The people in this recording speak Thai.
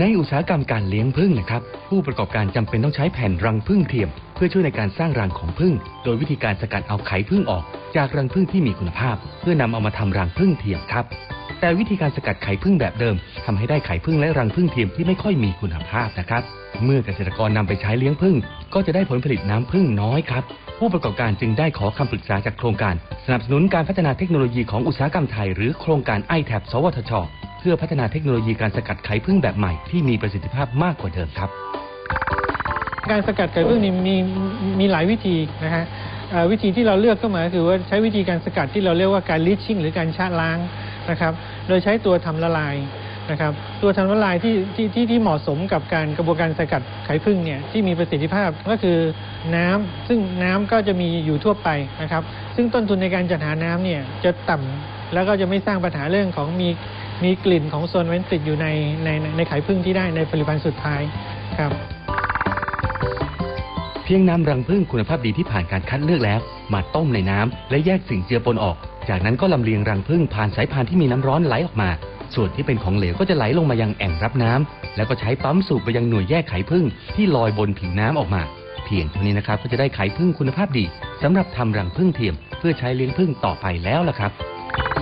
ในอุตสาหกรรมการเลี้ยงผึ้งนะครับ ผู้ประกอบการจำเป็นต้องใช้แผ่นรังผึ้งเทียม เพื่อช่วยในการสร้างรังของผึ้งโดยวิธีการสกัดเอาไข่ผึ้งออก จากรังผึ้งที่มีคุณภาพ เพื่อนำเอามาทำรังผึ้งเทียมครับ แต่วิธีการสกัดไข่ผึ้งแบบเดิมทำให้ได้ไข่ผึ้งและรังผึ้งเทียมที่ไม่ค่อยมีคุณภาพนะครับ เมื่อเกษตรกรนำไปใช้เลี้ยงผึ้งก็จะได้ผลผลิตน้ำผึ้งน้อยครับผู้ประกอบการจึงได้ขอคำปรึกษาจากโครงการ สนับสนุนการพัฒนาเทคโนโลยีของอุตสาหกรรมไทย หรือโครงการ i t a b สวทช พื่อพัฒนาเทคโนโลยีการสกัดไข่ผึ้งแบบใหม่ที่มีประสิทธิภาพมากกว่าเดิมครับ การสกัดไข่ผึ้งนี่มีมีหลายวิธีนะฮะวิธีที่เราเลือกก็มาคือว่าใช้วิธีการสกัดที่เราเรียกว่าการลิชชิ่งหรือการชะล้างนะครับ โดยใช้ตัวทำละลายนะครับ ตัวทำละลายที่ที่ที่ที่เหมาะสมกับการกระบวนการสกัดไข่ผึ้งเนี่ยที่มีประสิทธิภาพก็คือน้ำซึ่งน้ำก็จะมีอยู่ทั่วไปนะครับ ซึ่งต้นทุนในการจัดหาน้ำเนี่ยจะต่ำแล้วก็จะไม่สร้างปัญหาเรื่องของมี มีกลิ่นของโซนเวนติดอยู่ในในในไข่ผึ้งที่ได้ในผลิตภัณฑ์สุดท้ายครับ เพียงนำรังผึ้งคุณภาพดีที่ผ่านการคัดเลือกแล้ว มาต้มในน้ำและแยกสิ่งเจือปนออก จากนั้นก็ลำเลียงรังผึ้งผ่านสายพานที่มีน้ำร้อนไหลออกมา ส่วนที่เป็นของเหลวก็จะไหลลงมายังแอ่งรับน้ำแล้วก็ใช้ปั๊มสูบไปยังหน่วยแยกไข่ผึ้งที่ลอยบนผิวน้ำออกมา เพียงเท่านี้นะครับก็จะได้ไข่ผึ้งคุณภาพดีสำหรับทำรังผึ้งเทียม เพื่อใช้เลี้ยงผึ้งต่อไปแล้วล่ะครับ